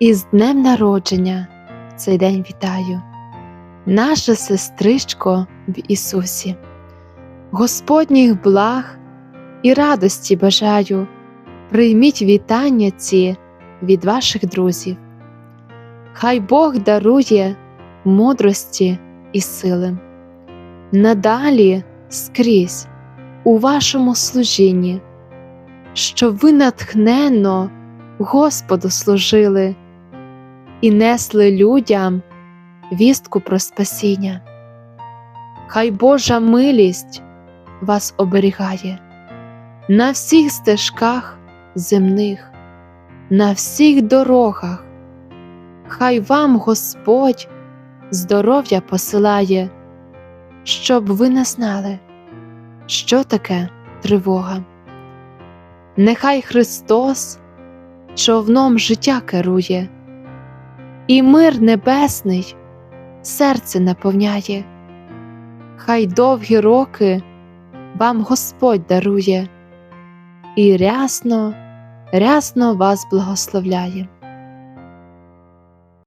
Із днем народження цей день вітаю, наша сестричко в Ісусі, Господніх благ і радості бажаю, прийміть вітання ці від ваших друзів. Хай Бог дарує мудрості і сили. Надалі скрізь у вашому служінні, щоб ви натхненно Господу служили і несли людям вістку про спасіння. Хай Божа милість вас оберігає на всіх стежках земних, на всіх дорогах. Хай вам Господь здоров'я посилає, щоб ви не знали, що таке тривога. Нехай Христос човном життя керує, і мир небесний серце наповняє, хай довгі роки вам Господь дарує і рясно, рясно вас благословляє.